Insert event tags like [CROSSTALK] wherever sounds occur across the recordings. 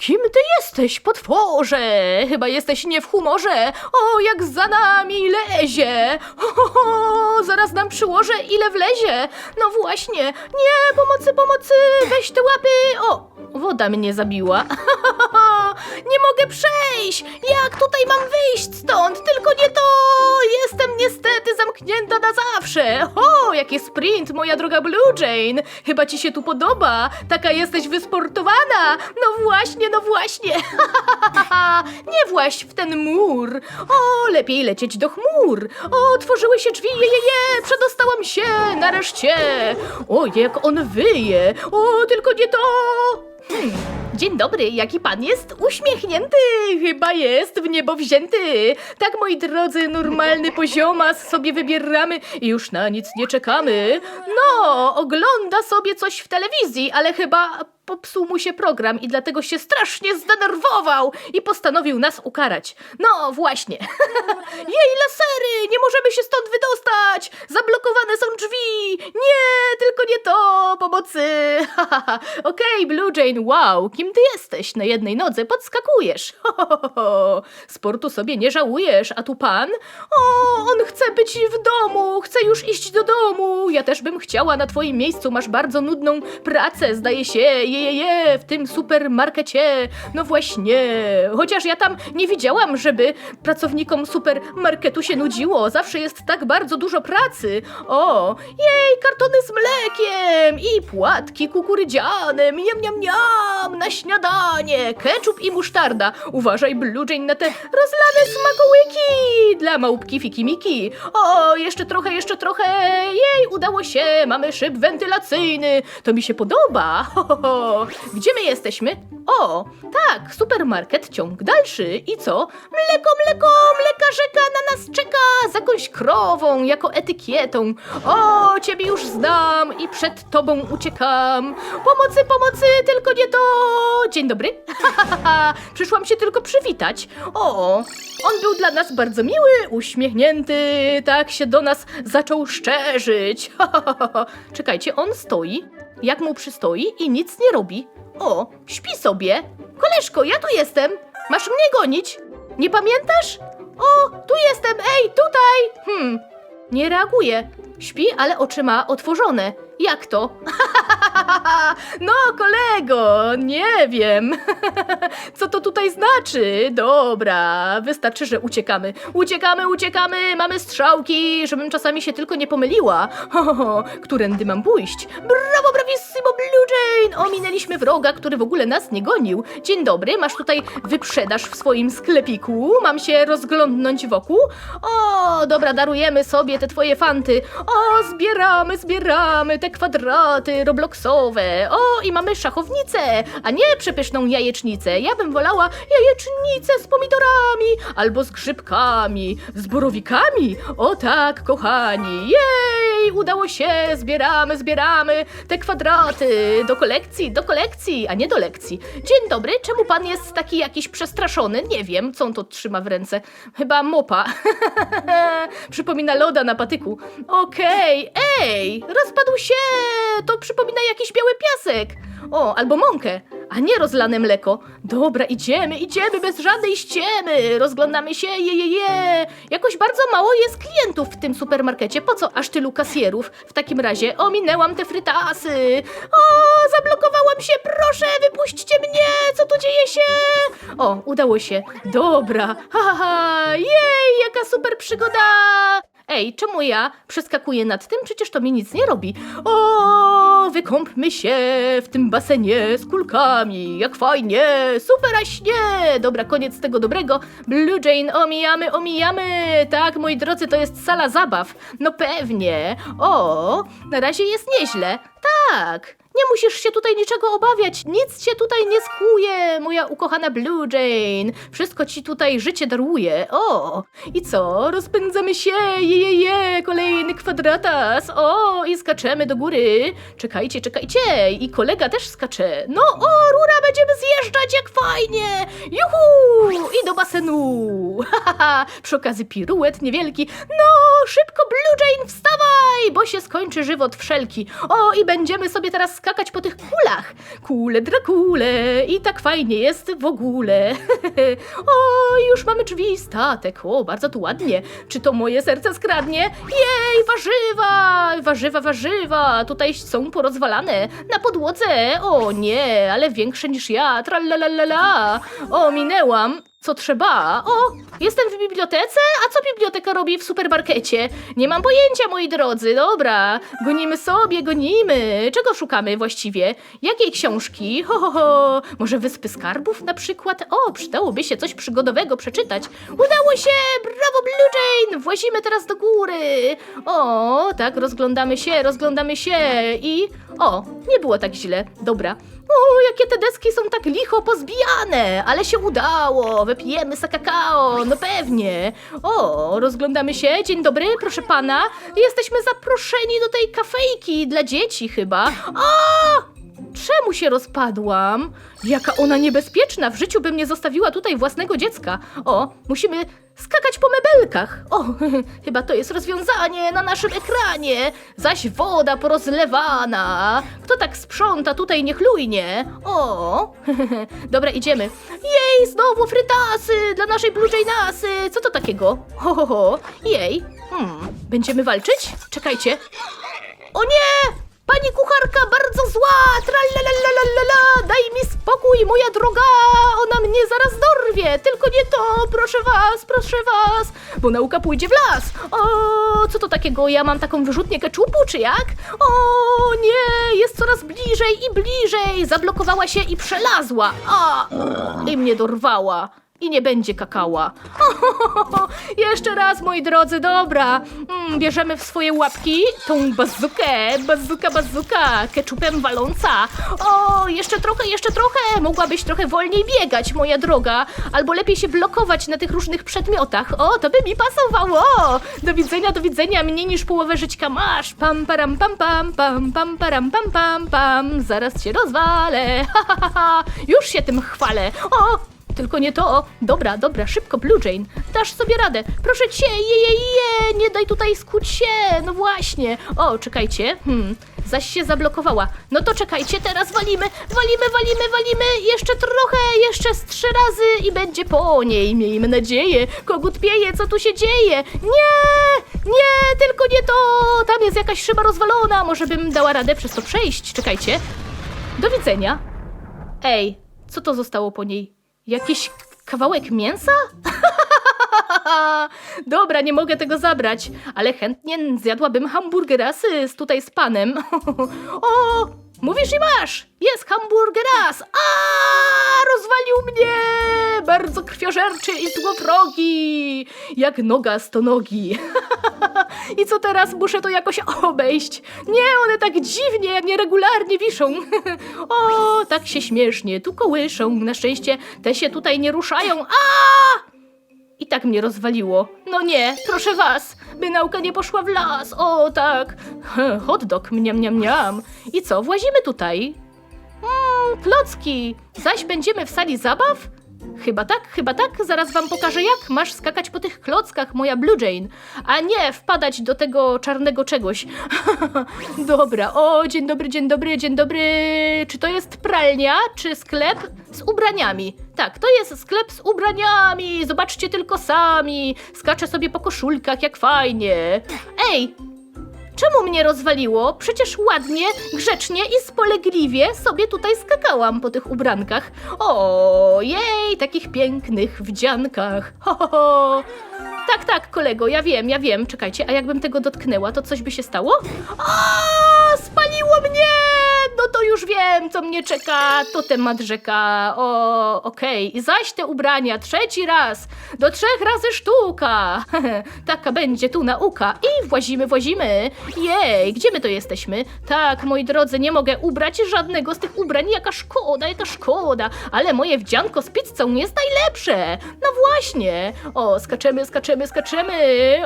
Kim ty jesteś, potworze? Chyba jesteś nie w humorze. O, jak za nami lezie. Ho, ho, ho, zaraz nam przyłożę, ile wlezie. No właśnie. Nie, pomocy, pomocy. Weź te łapy. O, woda mnie zabiła. [LAUGHS] nie mogę przejść. Jak tutaj mam wyjść stąd? Tylko nie to. Jestem niestety zamknięta na zawsze. O, jaki sprint, moja droga Blue Jane. Chyba ci się tu podoba. Taka jesteś wysportowana. No właśnie, no właśnie. [LAUGHS] Nie właź w ten mur. O, lepiej lecieć do chmur. O, otworzyły się drzwi, je, je, je. Przedostałam się, nareszcie. O, jak on wyje. O, tylko nie to. Hmm. Dzień dobry, jaki pan jest uśmiechnięty, chyba jest w niebo wzięty. Tak, moi drodzy, normalny [LAUGHS] poziomas sobie wybieramy i już na nic nie czekamy. No, ogląda sobie coś w telewizji, ale chyba popsuł mu się program i dlatego się strasznie zdenerwował i postanowił nas ukarać. No, właśnie. [LAUGHS] Jej lasery, nie możemy się stąd wydostać. Zablokowane są drzwi. Nie, to, pomocy. [LAUGHS] Okej, Blue Jane, wow, kim ty jesteś? Na jednej nodze podskakujesz. [LAUGHS] Sportu sobie nie żałujesz, a tu pan? O, on chce być w domu, chce już iść do domu. Ja też bym chciała na twoim miejscu, masz bardzo nudną pracę, zdaje się, je, je, je, w tym supermarkecie. No właśnie, chociaż ja tam nie widziałam, żeby pracownikom supermarketu się nudziło. Zawsze jest tak bardzo dużo pracy. O, jej, kartony z mlekiem i płatki kukurydziane, miam, miam, miam, na śniadanie, ketchup i musztarda. Uważaj, Blue na te rozlane smakołyki dla małpki Fikimiki. O, jeszcze trochę, jeszcze trochę. Jej, udało się, mamy szyb wentylacyjny. To mi się podoba. [LAUGHS] Ho, ho, ho. Gdzie my jesteśmy? O, tak, supermarket, ciąg dalszy. I co? Mleko, mleko, mleka rzeka na nas czeka z jakąś krową, jako etykietą. O, ciebie już znam i przed tobą uciekam. Pomocy, pomocy, tylko nie to. Dzień dobry. [LAUGHS] Przyszłam się tylko przywitać. O, on był dla nas bardzo miły, uśmiechnięty, tak się do nas zaczął szczerzyć. [LAUGHS] Czekajcie, on stoi, jak mu przystoi i nic nie robi. O, śpi sobie. Koleżko, ja tu jestem. Masz mnie gonić. Nie pamiętasz? O, tu jestem, ej, tutaj. Hmm, nie reaguje. Śpi, ale oczy ma otworzone. Jak to? [LAUGHS] No, kolego, nie wiem. [LAUGHS] Co to tutaj znaczy? Dobra, wystarczy, że uciekamy. Uciekamy, uciekamy, mamy strzałki, żebym czasami się tylko nie pomyliła. [LAUGHS] Ho. Którędy mam pójść? Brawo, bravissimo, Blue Jane! Ominęliśmy wroga, który w ogóle nas nie gonił. Dzień dobry, masz tutaj wyprzedaż w swoim sklepiku? Mam się rozglądnąć wokół? O, dobra, darujemy sobie te twoje fanty. O, zbieramy, zbieramy te kwadraty robloxowe. O, i mamy szachownicę, a nie przepyszną jajecznicę. Ja bym wolała jajecznicę z pomidorami albo z grzybkami, z borowikami. O tak, kochani. Jej, udało się, zbieramy, zbieramy te kwadraty do kolekcji, do kolekcji, a nie do lekcji. Dzień dobry, czemu pan jest taki jakiś przestraszony? Nie wiem, co on to trzyma w ręce. Chyba mopa. [LAUGHS] Przypomina loda na patyku. Okej, ej, rozpadł się! To przypomina jakiś biały piasek. O, albo mąkę, a nie rozlane mleko. Dobra, idziemy, idziemy bez żadnej ściemy. Rozglądamy się, je, je, je. Jakoś bardzo mało jest klientów w tym supermarkecie. Po co aż tylu kasjerów? W takim razie ominęłam te frytasy. O, zablokowałam się, proszę, wypuśćcie mnie, co tu dzieje się? O, udało się. Dobra, ha, ha, ha. jej, jaka super przygoda. Ej, czemu ja przeskakuję nad tym? Przecież to mi nic nie robi. O, wykąpmy się w tym basenie z kulkami. Jak fajnie, superaśnie. Dobra, koniec tego dobrego. Blue Jane, omijamy, omijamy. Tak, moi drodzy, to jest sala zabaw. No pewnie. O, na razie jest nieźle. Tak. Nie musisz się tutaj niczego obawiać, nic cię tutaj nie skuje, moja ukochana Blue Jane. Wszystko ci tutaj życie daruje. O, i co? Rozpędzamy się, je, je, je, kolejny kwadratas. O, i skaczemy do góry. Czekajcie, czekajcie, i kolega też skacze. No, o, rura, będziemy zjeżdżać, jak fajnie. Juhu! i do basenu. [LAUGHS] Haha, przy okazji piruet niewielki. No, szybko Blue Jane, wstawaj, bo się skończy żywot wszelki. O, i będziemy sobie teraz skakać po tych kulach. Kule, drakule i tak fajnie jest w ogóle. [LAUGHS] o, już mamy drzwi, statek. O, bardzo tu ładnie. Czy to moje serce skradnie? Jej, warzywa, warzywa, warzywa. Tutaj są porozwalane na podłodze. O nie, ale większe niż ja. Tralalala. O, minęłam. Co trzeba? O, jestem w bibliotece? A co biblioteka robi w supermarkecie? Nie mam pojęcia, moi drodzy. Dobra, gonimy sobie, gonimy. Czego szukamy właściwie? Jakiej książki? Ho, ho, ho. Może Wyspy Skarbów na przykład? O, przydałoby się coś przygodowego przeczytać. Udało się! Brawo, Blue Jane! Włazimy teraz do góry. O, tak, rozglądamy się, rozglądamy się i... O, nie było tak źle. Dobra. O, jakie te deski są tak licho pozbijane, ale się udało. Wypijemy sa kakao, no pewnie. O, rozglądamy się. Dzień dobry, proszę pana. Jesteśmy zaproszeni do tej kafejki dla dzieci chyba. A! Czemu się rozpadłam? Jaka ona niebezpieczna! W życiu bym nie zostawiła tutaj własnego dziecka. O, musimy skakać po mebelkach. O, [LAUGHS] chyba to jest rozwiązanie na naszym ekranie. Zaś woda porozlewana. Kto tak sprząta tutaj niechlujnie? O, [LAUGHS] dobra, idziemy. Jej, znowu frytasy dla naszej Blue Jane'asy. Co to takiego? Ho, ho, ho. Jej. Hmm, będziemy walczyć? Czekajcie. O nie! Pani kucharka bardzo zła! Tralalalala! Daj mi spokój, moja droga! Ona mnie zaraz dorwie! Tylko nie to! Proszę was, proszę was! Bo nauka pójdzie w las! O, co to takiego? Ja mam taką wyrzutnię keczupu, czy jak? O nie! Jest coraz bliżej i bliżej! Zablokowała się i przelazła! A! I mnie dorwała! I nie będzie kakała. [LAUGHS] Jeszcze raz, moi drodzy, dobra. Mm, bierzemy w swoje łapki tą bazukę, bazuka, bazuka, keczupem waląca. O, jeszcze trochę, jeszcze trochę. Mogłabyś trochę wolniej biegać, moja droga. Albo lepiej się blokować na tych różnych przedmiotach. O, to by mi pasowało. Do widzenia, do widzenia. Mniej niż połowę żyćka masz. Pam, param, pam, pam, pam, pam, param, pam, pam, pam. Zaraz cię rozwalę. [LAUGHS] Ha, ha, ha, ha. Już się tym chwalę. O, tylko nie to. Dobra, dobra, szybko, Blue Jane. Dasz sobie radę. Proszę cię, je, je, je, nie daj tutaj skuć się. No właśnie. O, czekajcie. Hmm, zaś się zablokowała. No to czekajcie, teraz walimy, walimy, walimy, walimy. Jeszcze trochę, jeszcze z trzy razy i będzie po niej. Miejmy nadzieję. Kogut pieje, co tu się dzieje? Nie, nie, tylko nie to. Tam jest jakaś szyba rozwalona. Może bym dała radę przez to przejść. Czekajcie. Do widzenia. Ej, co to zostało po niej? Jakiś kawałek mięsa? [LAUGHS] Dobra, nie mogę tego zabrać, ale chętnie zjadłabym hamburgerasy z tutaj z panem. [LAUGHS] o, mówisz i masz! Jest hamburgeras! A, rozwalił mnie! Bardzo krwiożerczy i złowrogi! Jak noga sto nogi. [LAUGHS] I co teraz? Muszę to jakoś obejść. Nie, one tak dziwnie, nieregularnie wiszą. [LAUGHS] o, tak się śmiesznie tu kołyszą. Na szczęście te się tutaj nie ruszają. A! I tak mnie rozwaliło. No nie, proszę was, by nauka nie poszła w las. O, tak. [LAUGHS] Hot dog, mniam, mniam, mniam. I co, włazimy tutaj? Mmm, klocki. Zaś będziemy w sali zabaw? Chyba tak, chyba tak. Zaraz wam pokażę, jak masz skakać po tych klockach, moja Blue Jane. A nie wpadać do tego czarnego czegoś. [LAUGHS] Dobra, o, dzień dobry, dzień dobry, dzień dobry. Czy to jest pralnia, czy sklep z ubraniami? Tak, to jest sklep z ubraniami. Zobaczcie tylko sami. Skaczę sobie po koszulkach, jak fajnie. Ej, Czemu mnie rozwaliło? Przecież ładnie, grzecznie i spolegliwie sobie tutaj skakałam po tych ubrankach. O, jej, takich pięknych wdziankach. Ho, ho, ho. Tak, tak, kolego, ja wiem, ja wiem. Czekajcie, a jakbym tego dotknęła, to coś by się stało? O, spaliło mnie! No to już wiem, co mnie czeka. To temat rzeka. O, okej. I zaś te ubrania, trzeci raz. Do trzech razy sztuka. [LAUGHS] Taka będzie tu nauka. I włazimy, włazimy. Jej, gdzie my to jesteśmy? Tak, moi drodzy, nie mogę ubrać żadnego z tych ubrań. Jaka szkoda, jaka szkoda. Ale moje wdzianko z pizzą jest najlepsze. No właśnie. O, skaczemy, skaczemy, skaczemy.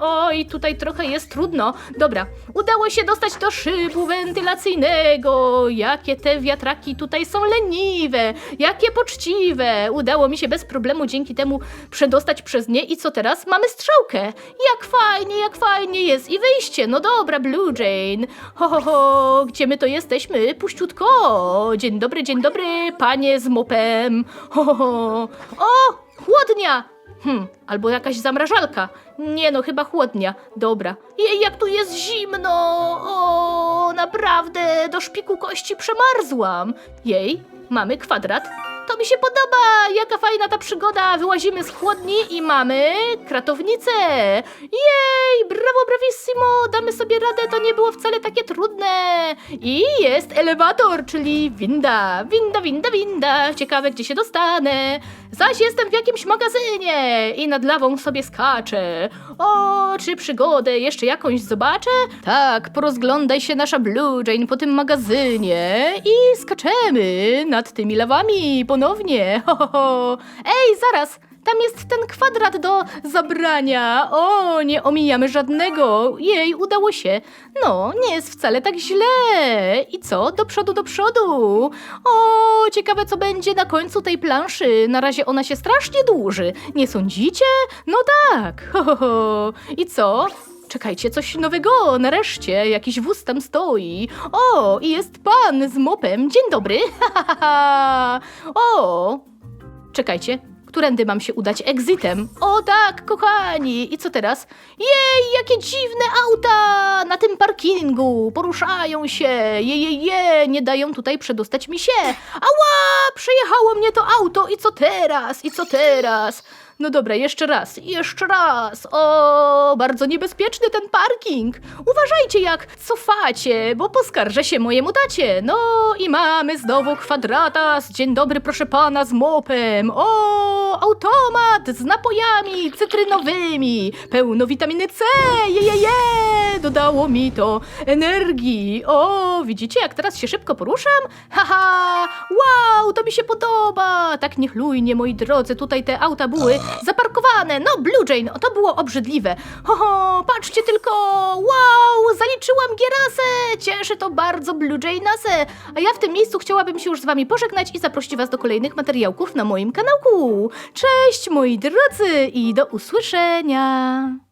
Oj, tutaj trochę jest trudno. Dobra, udało się dostać do szybu wentylacyjnego. Jakie te wiatraki tutaj są leniwe, jakie poczciwe. Udało mi się bez problemu dzięki temu przedostać przez nie i co teraz? Mamy strzałkę. Jak fajnie, jak fajnie jest i wyjście. No dobra, Blue Jane. Ho, ho, ho, gdzie my to jesteśmy? Puściutko. Dzień dobry, dzień dobry, panie z mopem. Ho, ho, ho. O, chłodnia. Hmm, albo jakaś zamrażalka. Nie no, chyba chłodnia. Dobra. Jej, jak tu jest zimno! O, naprawdę, do szpiku kości przemarzłam. Jej, mamy kwadrat. To mi się podoba! Jaka fajna ta przygoda! Wyłazimy z chłodni i mamy kratownicę! Jej! Brawo, bravissimo! Damy sobie radę, to nie było wcale takie trudne! I jest elewator, czyli winda. Winda, winda, winda. Ciekawe, gdzie się dostanę. Zaś jestem w jakimś magazynie i nad lawą sobie skaczę. O, czy przygodę jeszcze jakąś zobaczę? Tak, porozglądaj się nasza Blue Jane po tym magazynie i skaczemy nad tymi lawami ponownie. Ho, [LAUGHS] ho, ho. Ej, zaraz! Tam jest ten kwadrat do zabrania. O, nie omijamy żadnego. Jej, udało się. No, nie jest wcale tak źle. I co? Do przodu, do przodu. O, ciekawe co będzie na końcu tej planszy. Na razie ona się strasznie dłuży. Nie sądzicie? No tak. Ho, ho, ho. I co? Czekajcie, coś nowego, nareszcie, jakiś wóz tam stoi. O, i jest pan z mopem. Dzień dobry. [LAUGHS] O, Czekajcie, którędy mam się udać exitem? O tak, kochani! I co teraz? Jej, jakie dziwne auta na tym parkingu! Poruszają się! Je, je, je! Nie dają tutaj przedostać mi się! Ała! Przejechało mnie to auto! I co teraz? I co teraz? No dobra, jeszcze raz, jeszcze raz. O, bardzo niebezpieczny ten parking. Uważajcie jak cofacie, bo poskarżę się mojemu tacie. No i mamy znowu kwadratas. Dzień dobry, proszę pana, z mopem. O, automat z napojami cytrynowymi, pełno witaminy C. Je, je, je. Dodało mi to energii. O, widzicie jak teraz się szybko poruszam? Haha, to mi się podoba. Tak niechlujnie, moi drodzy, tutaj te auta były zaparkowane. No, Blue Jane, to było obrzydliwe. Ho, ho, patrzcie tylko, wow, zaliczyłam gierasę. Cieszy to bardzo Blue Jane'asę. A ja w tym miejscu chciałabym się już z wami pożegnać i zaprosić was do kolejnych materiałków na moim kanałku. Cześć, moi drodzy i do usłyszenia.